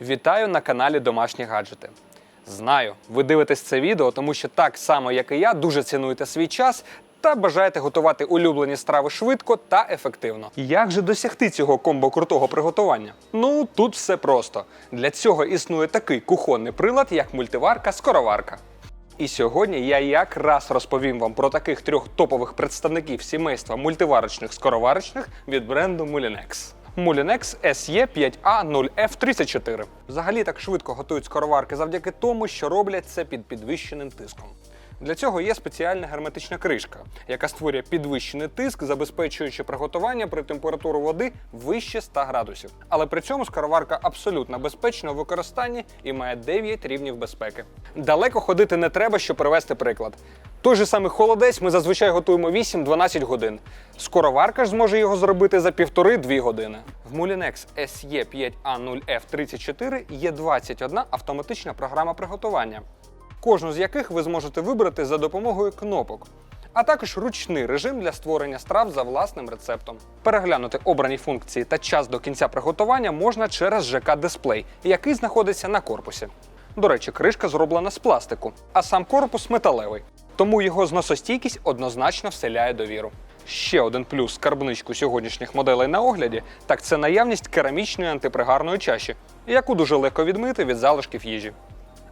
Вітаю на каналі Домашні гаджети. Знаю, ви дивитесь це відео, тому що так само, як і я, дуже цінуєте свій час та бажаєте готувати улюблені страви швидко та ефективно. Як же досягти цього комбо крутого приготування? Ну тут все просто. Для цього існує такий кухонний прилад, як мультиварка-скороварка. І сьогодні я якраз розповім вам про таких трьох топових представників сімейства мультиварочних скороварочних від бренду Mulinex. Mulinex SE5A0F34. Взагалі так швидко готують скороварки завдяки тому, що роблять це під підвищеним тиском. Для цього є спеціальна герметична кришка, яка створює підвищений тиск, забезпечуючи приготування при температурі води вище 100 градусів. Але при цьому скороварка абсолютно безпечна у використанні і має 9 рівнів безпеки. Далеко ходити не треба, щоб привести приклад. Той же самий холодець ми зазвичай готуємо 8-12 годин. Скороварка ж зможе його зробити за 1,5-2 години. В Mulinex SE5A0F34 є 21 автоматична програма приготування кожну з яких ви зможете вибрати за допомогою кнопок, а також ручний режим для створення страв за власним рецептом. Переглянути обрані функції та час до кінця приготування можна через ЖК-дисплей, який знаходиться на корпусі. До речі, кришка зроблена з пластику, а сам корпус металевий, тому його зносостійкість однозначно вселяє довіру. Ще один плюс скарбничку сьогоднішніх моделей на огляді так це наявність керамічної антипригарної чаші, яку дуже легко відмити від залишків їжі.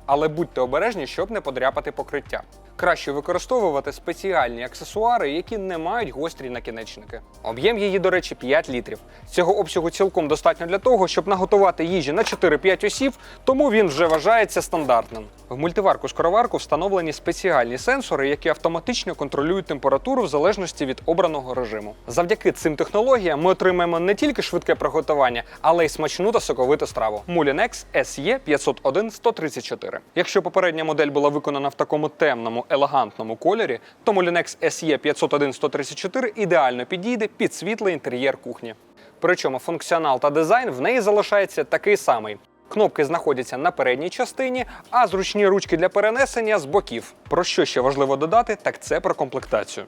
Але будьте обережні, щоб не подряпати покриття. Краще використовувати спеціальні аксесуари, які не мають гострі накінечники. Об'єм її, до речі, 5 літрів. Цього обсягу цілком достатньо для того, щоб наготувати їжі на 4-5 осіб, тому він вже вважається стандартним. В мультиварку скороварку встановлені спеціальні сенсори, які автоматично контролюють температуру в залежності від обраного режиму. Завдяки цим технологіям ми отримаємо не тільки швидке приготування, але й смачну та соковиту страву. Mulinex SE 501 134. Якщо попередня модель була виконана в такому темному, елегантному кольорі, то Mulinex SE 501 134 ідеально підійде під світлий інтер'єр кухні. Причому функціонал та дизайн в неї залишається такий самий. Кнопки знаходяться на передній частині, а зручні ручки для перенесення з боків. Про що ще важливо додати, так це про комплектацію.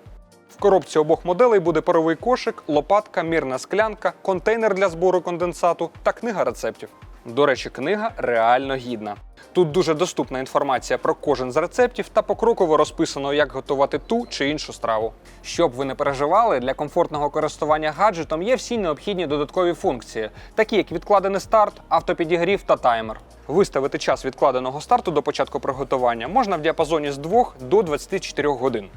В коробці обох моделей буде паровий кошик, лопатка, мірна склянка, контейнер для збору конденсату та книга рецептів. До речі, книга реально гідна. Тут дуже доступна інформація про кожен з рецептів та покроково розписано, як готувати ту чи іншу страву. Щоб ви не переживали, для комфортного користування гаджетом є всі необхідні додаткові функції, такі як відкладений старт, автопідігрів та таймер. Виставити час відкладеного старту до початку приготування можна в діапазоні з 2 до 24 годин.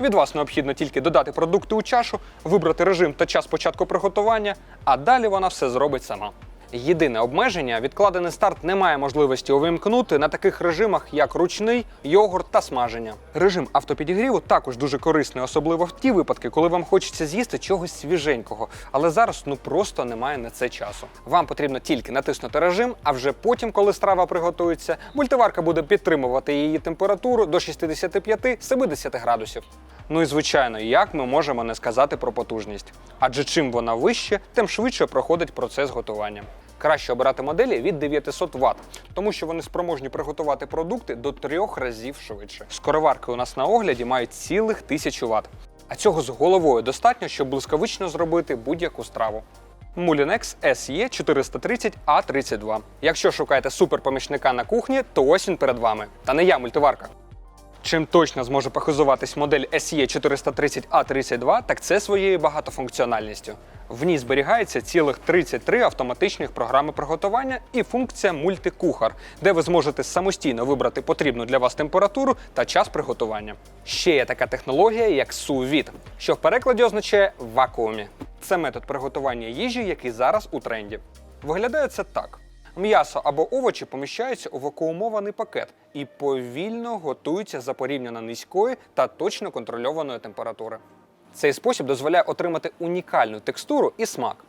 Від вас необхідно тільки додати продукти у чашу, вибрати режим та час початку приготування, а далі вона все зробить сама. Єдине обмеження відкладений старт не має можливості увімкнути на таких режимах, як ручний, йогурт та смаження. Режим автопідігріву також дуже корисний, особливо в ті випадки, коли вам хочеться з'їсти чогось свіженького, але зараз ну просто немає на це часу. Вам потрібно тільки натиснути режим, а вже потім, коли страва приготується, мультиварка буде підтримувати її температуру до 65-70 градусів. Ну і звичайно, як ми можемо не сказати про потужність? Адже чим вона вище, тим швидше проходить процес готування. Краще обирати моделі від 900 Вт, тому що вони спроможні приготувати продукти до трьох разів швидше. Скороварки у нас на огляді мають цілих 1000 Вт. А цього з головою достатньо, щоб блискавично зробити будь-яку страву. Mulinex SE 430 A32. Якщо шукаєте суперпомічника на кухні, то ось він перед вами. Та не я мультиварка. Чим точно зможе похизуватись модель E SE 430A32, так це своєю багатофункціональністю. В ній зберігається цілих 33 автоматичних програми приготування і функція мультикухар, де ви зможете самостійно вибрати потрібну для вас температуру та час приготування. Ще є така технологія, як sous-vide, що в перекладі означає вакуумі. Це метод приготування їжі, який зараз у тренді. Виглядає це так. М'ясо або овочі поміщаються у вакуумований пакет і повільно готуються за порівняно низької та точно контрольованої температури. Цей спосіб дозволяє отримати унікальну текстуру і смак.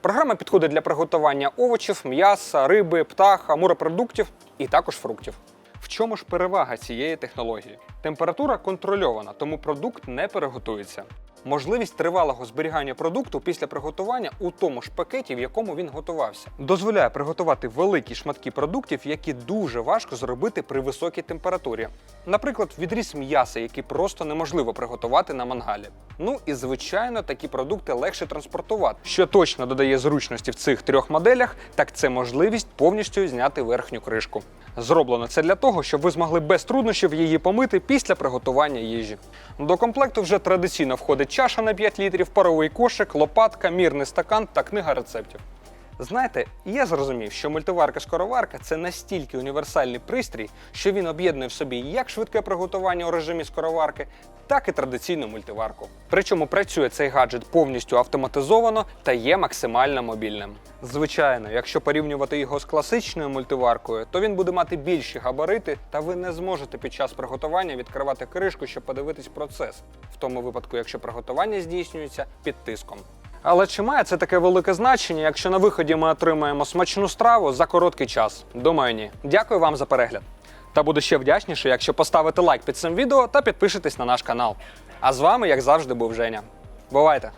Програма підходить для приготування овочів, м'яса, риби, птаха, морепродуктів і також фруктів. В чому ж перевага цієї технології? Температура контрольована, тому продукт не переготується. Можливість тривалого зберігання продукту після приготування у тому ж пакеті, в якому він готувався. Дозволяє приготувати великі шматки продуктів, які дуже важко зробити при високій температурі. Наприклад, відріз м'яса, який просто неможливо приготувати на мангалі. Ну і звичайно, такі продукти легше транспортувати. Що точно додає зручності в цих трьох моделях, так це можливість повністю зняти верхню кришку. Зроблено це для того, щоб ви змогли без труднощів її помити після приготування їжі. До комплекту вже традиційно входить чаша на 5 літрів, паровий кошик, лопатка, мірний стакан та книга рецептів. Знаєте, я зрозумів, що мультиварка-скороварка це настільки універсальний пристрій, що він об'єднує в собі як швидке приготування у режимі скороварки, так і традиційну мультиварку. Причому працює цей гаджет повністю автоматизовано та є максимально мобільним. Звичайно, якщо порівнювати його з класичною мультиваркою, то він буде мати більші габарити, та ви не зможете під час приготування відкривати кришку, щоб подивитись процес, в тому випадку, якщо приготування здійснюється під тиском. Але чи має це таке велике значення, якщо на виході ми отримаємо смачну страву за короткий час? Думаю, ні. Дякую вам за перегляд. Та буду ще вдячніше, якщо поставите лайк під цим відео та підпишетесь на наш канал. А з вами, як завжди, був Женя. Бувайте!